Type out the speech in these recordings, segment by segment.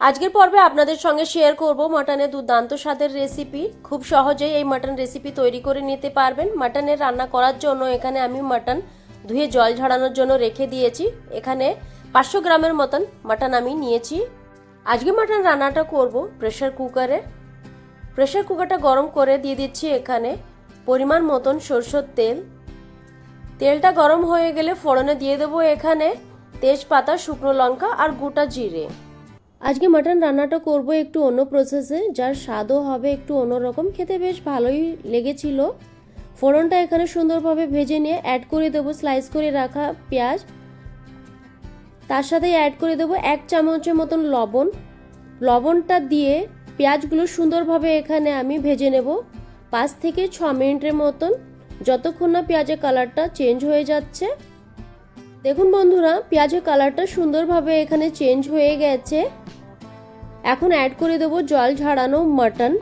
আজকের পর্বে আপনাদের সঙ্গে শেয়ার করব মাটনের দুর্দান্ত স্বাদের রেসিপি খুব সহজেই এই মাটন রেসিপি তৈরি করে নিতে পারবেন। মাটনের রান্না করার জন্য এখানে আমি মাটন ধুয়ে জল ঝরানোর জন্য রেখে দিয়েছি। এখানে পাঁচশো গ্রামের মতন মাটন আমি নিয়েছি। আজকে মাটন রান্নাটা করব প্রেশার কুকারে প্রেশার কুকারটা গরম করে দিয়ে দিচ্ছি এখানে পরিমাণ মতন সরষের তেল। তেলটা গরম হয়ে গেলে ফোড়নে দিয়ে দেবো এখানে তেজপাতা, শুকনো লঙ্কা আর গোটা জিরে। আজকে মাটন রান্নাটা করব একটু অন্য প্রসেসে যার স্বাদও হবে একটু অন্যরকম। খেতে বেশ ভালোই লেগেছিল। ফোড়নটা এখানে সুন্দরভাবে ভেজে নিয়ে অ্যাড করে দেবো স্লাইস করে রাখা পেঁয়াজ। তার সাথে অ্যাড করে দেবো এক চামচের মতন লবণ। লবণটা দিয়ে পেঁয়াজগুলো সুন্দরভাবে এখানে আমি ভেজে নেব। পাঁচ থেকে ছ মিনিটের মতন। যতক্ষণ না পেঁয়াজের কালারটা চেঞ্জ হয়ে যাচ্ছে। দেখুন বন্ধুরা, পেঁয়াজের কালারটা সুন্দরভাবে এখানে চেঞ্জ হয়ে গেছে। এখন অ্যাড করে দেব জল ঝাড়ানো মাটন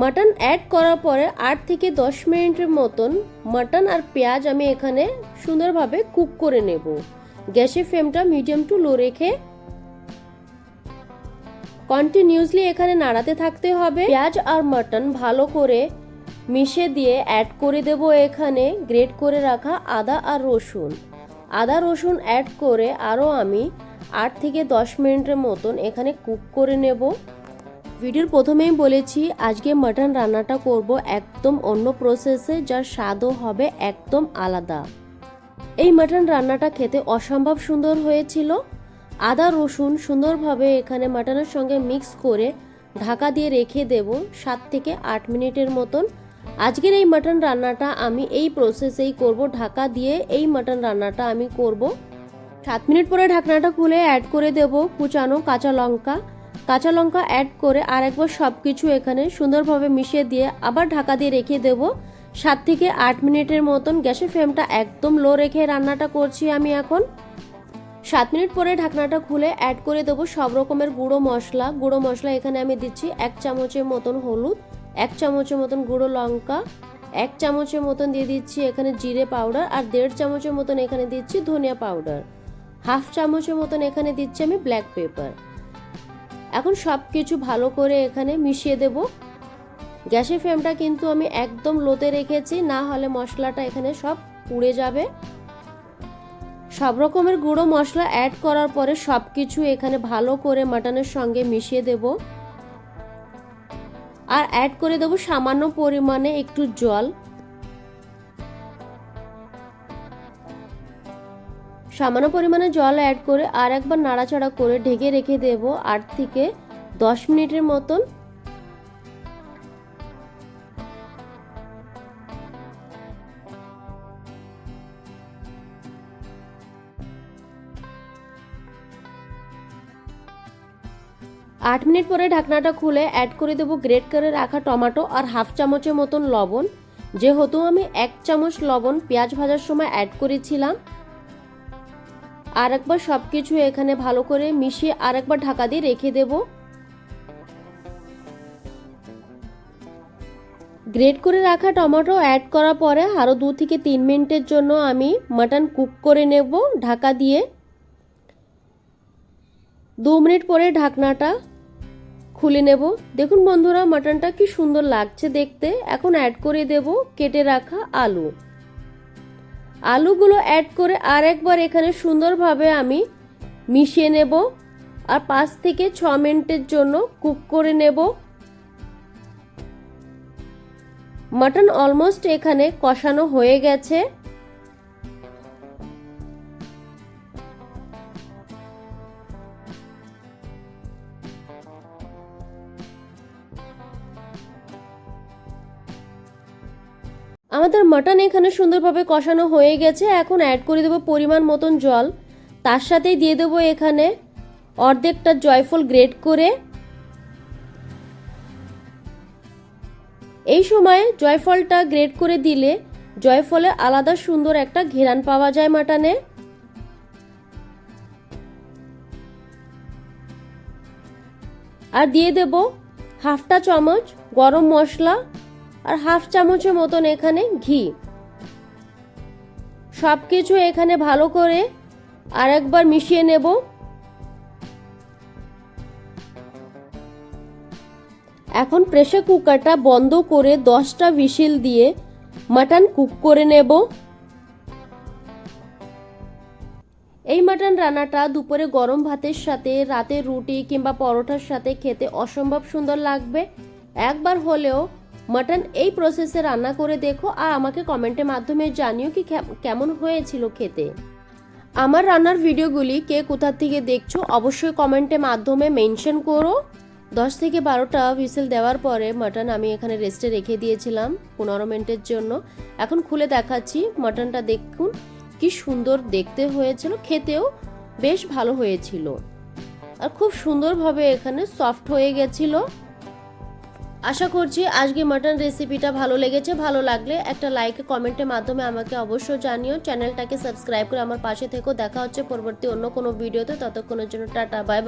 মাটন অ্যাড করার পরে আট থেকে দশ মিনিটের মতন মাটন আর পেঁয়াজ আমি এখানে সুন্দরভাবে কুক করে নেব। গ্যাসের ফ্লেমটা মিডিয়াম টু লো রেখে কন্টিনিউসলি এখানে নাড়াতে থাকতে হবে। পেঁয়াজ আর মাটন ভালো করে মিশে দিয়ে অ্যাড করে দেব এখানে গ্রেট করে রাখা আদা আর রসুন। আদা রসুন অ্যাড করে আরও আমি আট থেকে দশ মিনিটের মতন এখানে কুক করে নেব। ভিডিওর প্রথমেই বলেছি, আজকে মাটন রান্নাটা করব একদম অন্য প্রসেসে যার স্বাদও হবে একদম আলাদা। এই মাটন রান্নাটা খেতে অসম্ভব সুন্দর হয়েছিল। আদা, রসুন সুন্দরভাবে এখানে মাটনের সঙ্গে মিক্স করে ঢাকা দিয়ে রেখে দেব সাত থেকে আট মিনিটের মতন। আজকের এই মাটন রান্নাটা আমি এই প্রসেসেই করব, ঢাকা দিয়ে এই মাটন রান্নাটা আমি করব। সাত মিনিট পরে ঢাকনাটা খুলে অ্যাড করে দেব কুচানো কাঁচা লঙ্কা। কাঁচা লঙ্কা অ্যাড করে আর একবার সব কিছু এখানে সুন্দরভাবে মিশিয়ে দিয়ে আবার ঢাকা দিয়ে রেখে দেব। সাত থেকে আট মিনিটের মতন গ্যাসের ফ্লেমটা একদম লো রেখে রান্নাটা করছি আমি এখন। সাত মিনিট পরে ঢাকনাটা খুলে অ্যাড করে দেবো সব রকমের গুঁড়ো মশলা। গুঁড়ো মশলা এখানে আমি দিচ্ছি এক চামচের মতন হলুদ, এক চামচের মতন গুঁড়ো লঙ্কা, এক চামচের মতন দিয়ে দিচ্ছি এখানে জিরে পাউডার আর দেড় চামচের মতন এখানে দিচ্ছি ধনিয়া পাউডার হাফ চামচের মতন এখানে দিচ্ছি আমি ব্ল্যাক পেপার এখন সব কিছু ভালো করে এখানে মিশিয়ে দেব। গ্যাসের ফ্লেমটা কিন্তু আমি একদম লোতে রেখেছি, না হলে মশলাটা এখানে সব পুড়ে যাবে। সব রকমের গুঁড়ো মশলা অ্যাড করার পরে সব কিছু এখানে ভালো করে মাটনের সঙ্গে মিশিয়ে দেব। আর অ্যাড করে দেব সামান্য পরিমাণে একটু জল। সামান্য পরিমাণে জল অ্যাড করে আর একবার নাড়াচাড়া করে ঢেকে রেখে দেব আট থেকে দশ মিনিটের মতন। আট মিনিট পরে ঢাকনাটা খুলে অ্যাড করে দেবো গ্রেট করে রাখা টমেটো আর হাফ চামচের মতন লবণ। যেহেতু আমি এক চামচ লবণ পেঁয়াজ ভাজার সময় অ্যাড করেছিলাম আর একবার সব কিছু এখানে ভালো করে মিশিয়ে আর একবার ঢাকা দিয়ে রেখে দেব। গ্রেট করে রাখা টমেটো অ্যাড করার পরে আরও দু থেকে তিন মিনিটের জন্য আমি মাটন কুক করে নেব ঢাকা দিয়ে। দু মিনিট পরে ঢাকনাটা খুলে নেব। দেখুন বন্ধুরা, মাটনটা কি সুন্দর লাগছে দেখতে। এখন অ্যাড করে দেব কেটে রাখা আলু। আলুগুলো অ্যাড করে আর একবার এখানে সুন্দরভাবে আমি মিশিয়ে নেব। আর পাঁচ থেকে ছ মিনিটের জন্য কুক করে নেব। মাটন অলমোস্ট এখানে কষানো হয়ে গেছে। আমাদের মাটন এখানে সুন্দরভাবে কষানো হয়ে গেছে। এখন অ্যাড করে দেবো পরিমাণ মতন জল। তার সাথেই দিয়ে দেবো এখানে অর্ধেকটা জয়ফল গ্রেট করে। এই সময় জয়ফলটা গ্রেট করে দিলে জয়ফলে আলাদা সুন্দর একটা ঘেরান পাওয়া যায় মাটনে। আর দিয়ে দেব হাফটা চামচ গরম মশলা। আর হাফ চামচের মতন এখানে ঘি। সব কিছু এখানে ভালো করে আর একবার মিশিয়ে নেব। এখন প্রেসার কুকারটা বন্ধ করে দশটা ভিসিল দিয়ে মাটন কুক করে নেব। এই মাটন রান্নাটা দুপুরে গরম ভাতের সাথে, রাতে রুটি কিংবা পরোটার সাথে খেতে অসম্ভব সুন্দর লাগবে। একবার হলেও মাটন এই প্রসেসে রান্না করে দেখো আর আমাকে কমেন্টের মাধ্যমে জানিও কি কেমন হয়েছিল খেতে। আমার রান্নার ভিডিওগুলি কে কোথা থেকে দেখছ অবশ্যই কমেন্টের মাধ্যমে মেনশন করো। দশ থেকে বারোটা হুইসেল দেওয়ার পরে মাটন আমি এখানে রেস্টে রেখে দিয়েছিলাম পনেরো মিনিটের জন্য। এখন খুলে দেখাচ্ছি মাটনটা দেখুন, কি সুন্দর দেখতে হয়েছিল, খেতেও বেশ ভালো হয়েছিল। আর খুব সুন্দরভাবে এখানে সফট হয়ে গেছিল। আশা করছি আজকে মাটন রেসিপিটা ভালো লেগেছে, ভালো লাগলে একটা লাইক কমেন্টের মাধ্যমে আমাকে অবশ্যই জানিও। চ্যানেলটাকে সাবস্ক্রাইব করে আমার পাশে থেকেও দেখা হচ্ছে পরবর্তী অন্য কোনো ভিডিওতে ততক্ষণের জন্য টাটা বাই বাই